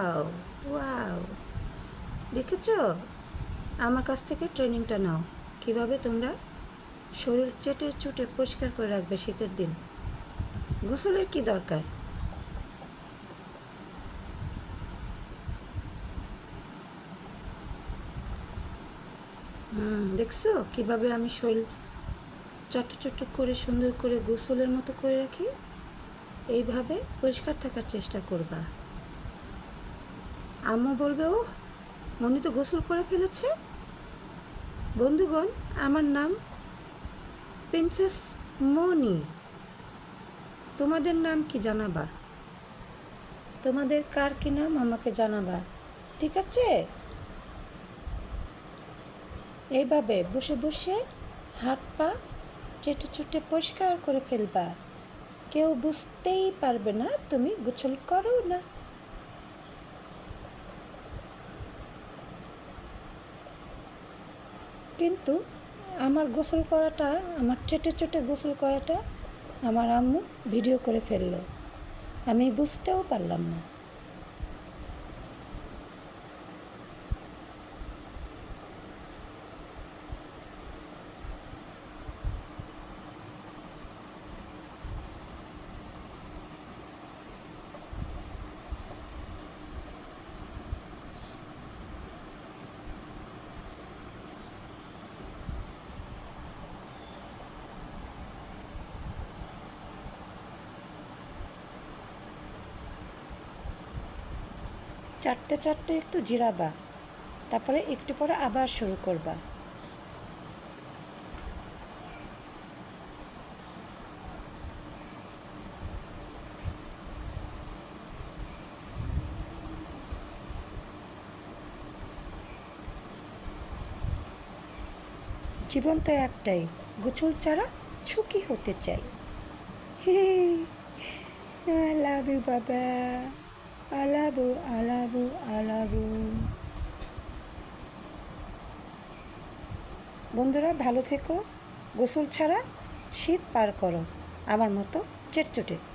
Wow wow দেখেছ? আমার কাছ থেকে ট্রেনিংটা নাও। কীভাবে তোমরা শরীর চেটে চুটে পরিষ্কার করে রাখবে শীতের দিন? গোসলের কি দরকার? হুম, দেখছ? কীভাবে আমি শরীর চট চট করে, সুন্দর করে গোসলের মতো করে রাখি? এইভাবে পরিষ্কার থাকার চেষ্টা করবা। আম্মু বলবে ও মনি তো গোসল করে ফেলেছে। বন্ধুগণ, আমার নাম প্রিন্সেস মনি। তোমাদের নাম কি জানাবা? তোমাদের কার কি নাম আমাকে জানাবা? ঠিক আছে? এইভাবে বসে বসে হাত পা চেটে চুটে পরিষ্কার করে ফেলবা। কেউ বুঝতেই পারবে না তুমি গোসল করো না। কিন্তু আমার গোসল করাটা, আমার চেটে চেটে গোসল করাটা আমার আম্মু ভিডিও করে ফেলল। আমি বুঝতেও পারলাম না। চারটে চারটে একটু জিরাবা, তারপরে একটু পরে আবার শুরু করবা। জীবন তো একটাই, গোছল ছাড়া ঝুঁকি হতে চাই। হে লাভ ইউ, বাবা। আলাবু আলাবো আলাবো। বন্ধুরা ভালো থেকো। গোসল ছাড়া শীত পার করো। আমার মতো চেটচুটে।